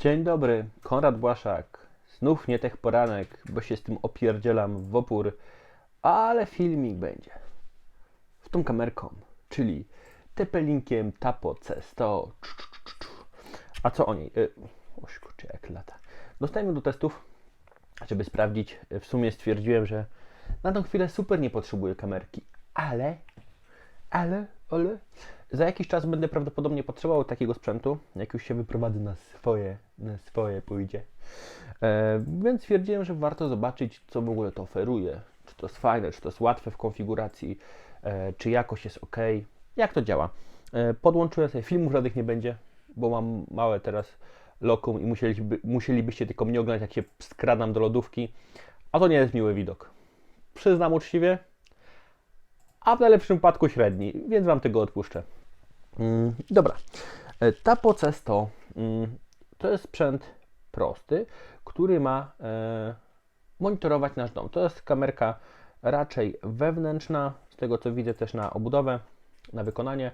Dzień dobry, Konrad Błaszak. Znów nie tech poranek, bo się z tym opierdzielam w opór, ale filmik będzie. Z tą kamerką, czyli tepelinkiem Tapo C100. Czu, czu, czu, czu. A co o niej? Y, Oś kurczę, jak lata. Dostajemy do testów, żeby sprawdzić. W sumie stwierdziłem, że na tą chwilę super nie potrzebuję kamerki, ale ale, ale za jakiś czas będę prawdopodobnie potrzebował takiego sprzętu, jak już się wyprowadzę na swoje, na swoje pójdzie. E, więc stwierdziłem, że warto zobaczyć, co w ogóle to oferuje. Czy to jest fajne, czy to jest łatwe w konfiguracji, e, czy jakość jest ok, jak to działa. E, podłączyłem sobie filmów, żadnych nie będzie, bo mam małe teraz lokum i musieliby, musielibyście tylko mnie oglądać, jak się skradam do lodówki, a to nie jest miły widok. Przyznam uczciwie, a w najlepszym wypadku średni, więc Wam tego odpuszczę. Mm, dobra. E, Tapo C100 mm, to jest sprzęt prosty, który ma e, monitorować nasz dom. To jest kamerka raczej wewnętrzna, z tego co widzę też na obudowę, na wykonanie.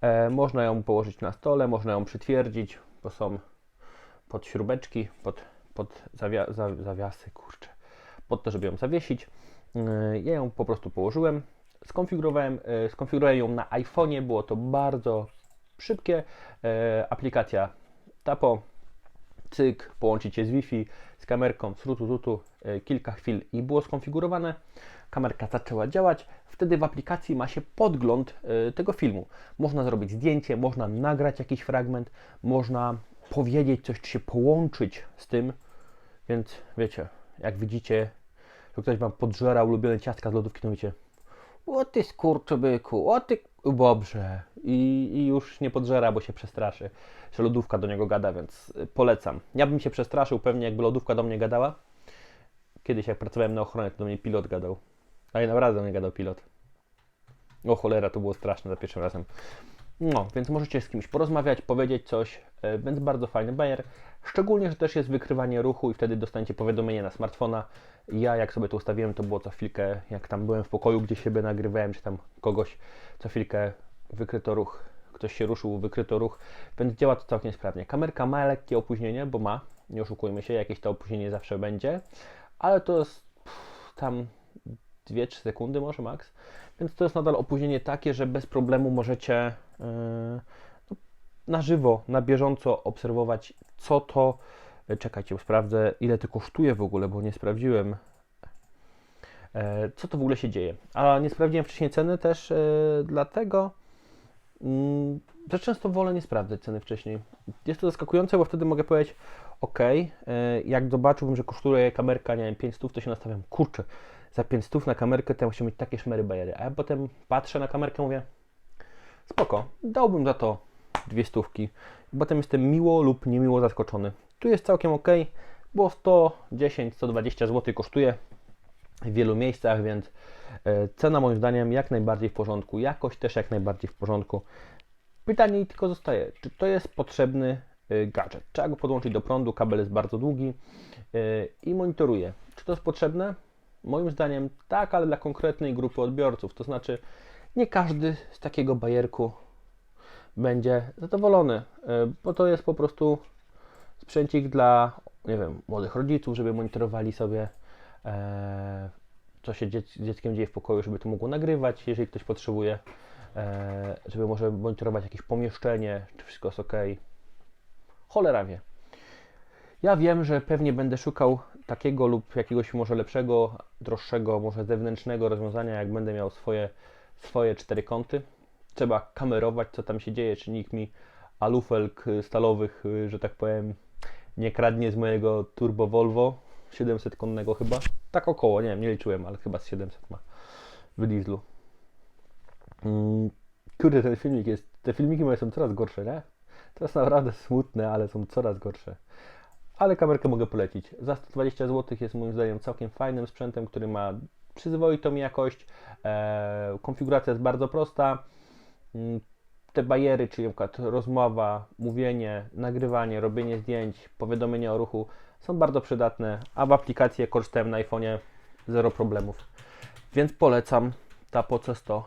E, można ją położyć na stole, można ją przytwierdzić, bo są pod śrubeczki, pod, pod zawia, za, zawiasy, kurczę, pod to, żeby ją zawiesić. Ja ją po prostu położyłem, skonfigurowałem, e, skonfigurowałem ją na iPhone'ie, było to bardzo szybkie. E, Aplikacja Tapo, cyk, połączyć je z Wi-Fi, z kamerką, z rutu, rutu, e, kilka chwil i było skonfigurowane. Kamerka zaczęła działać, wtedy w aplikacji ma się podgląd tego filmu. Można zrobić zdjęcie, można nagrać jakiś fragment, można powiedzieć coś, czy się połączyć z tym, więc wiecie, jak widzicie, że ktoś Wam podżera ulubione ciastka z lodówki, to wiecie, o ty skurczybyku, o ty bobrze. I, I już nie podżera, bo się przestraszy, że lodówka do niego gada, więc y, polecam. Ja bym się przestraszył pewnie, jakby lodówka do mnie gadała. Kiedyś jak pracowałem na ochronie, to do mnie pilot gadał. Ale naprawdę do mnie gadał pilot. O cholera, to było straszne za pierwszym razem. No, więc możecie z kimś porozmawiać, powiedzieć coś, e, więc bardzo fajny bajer. Szczególnie, że też jest wykrywanie ruchu i wtedy dostaniecie powiadomienie na smartfona. Ja jak sobie to ustawiłem, to było co chwilkę, jak tam byłem w pokoju, gdzie siebie nagrywałem, czy tam kogoś, co chwilkę wykryto ruch, ktoś się ruszył, wykryto ruch, więc działa to całkiem sprawnie. Kamerka ma lekkie opóźnienie, bo ma, nie oszukujmy się, jakieś to opóźnienie zawsze będzie, ale to jest pff, tam 2-3 sekundy może max, więc to jest nadal opóźnienie takie, że bez problemu możecie yy, no, na żywo, na bieżąco obserwować, co to. e, Czekajcie, sprawdzę, ile to kosztuje w ogóle, bo nie sprawdziłem, e, co to w ogóle się dzieje. A nie sprawdziłem wcześniej ceny też e, dlatego, mm, że często wolę nie sprawdzać ceny wcześniej. Jest to zaskakujące, bo wtedy mogę powiedzieć, ok, e, jak zobaczyłbym, że kosztuje kamerka, nie wiem, 500, to się nastawiam, kurczę, za 500 na kamerkę to ja muszę mieć takie szmery bajery. A ja potem patrzę na kamerkę mówię, spoko, dałbym za to dwie stówki. Potem jestem miło lub niemiło zaskoczony. Tu jest całkiem ok, bo 110-120 zł kosztuje w wielu miejscach, więc e, cena moim zdaniem jak najbardziej w porządku, jakość też jak najbardziej w porządku. Pytanie tylko zostaje, czy to jest potrzebny gadżet? Trzeba go podłączyć do prądu, kabel jest bardzo długi e, i monitoruje. Czy to jest potrzebne? Moim zdaniem tak, ale dla konkretnej grupy odbiorców. To znaczy, nie każdy z takiego bajerku będzie zadowolony, e, bo to jest po prostu sprzęcik dla, nie wiem, młodych rodziców, żeby monitorowali sobie, e, co się dzieckiem dzieje w pokoju, żeby to mogło nagrywać, jeżeli ktoś potrzebuje, e, żeby może monitorować jakieś pomieszczenie, czy wszystko jest ok. Cholera wie. Ja wiem, że pewnie będę szukał takiego lub jakiegoś może lepszego, droższego, może zewnętrznego rozwiązania, jak będę miał swoje, swoje cztery kąty. Trzeba kamerować, co tam się dzieje, czy nikt mi alufelk y, stalowych, y, że tak powiem, nie kradnie z mojego turbo Volvo 700 konnego chyba. Tak około, nie wiem, nie liczyłem, ale chyba z 700 ma w dieslu. Mm, kurde, ten filmik jest, te filmiki moje są coraz gorsze, nie? To jest naprawdę smutne, ale są coraz gorsze ale kamerkę mogę polecić. Za 120 zł jest moim zdaniem całkiem fajnym sprzętem, który ma przyzwoitą jakość. E, konfiguracja jest bardzo prosta. Mm, Te bariery, czyli np. rozmowa, mówienie, nagrywanie, robienie zdjęć, powiadomienia o ruchu są bardzo przydatne, a w aplikacji jak korzystałem na iPhone'ie zero problemów. Więc polecam Tapo C100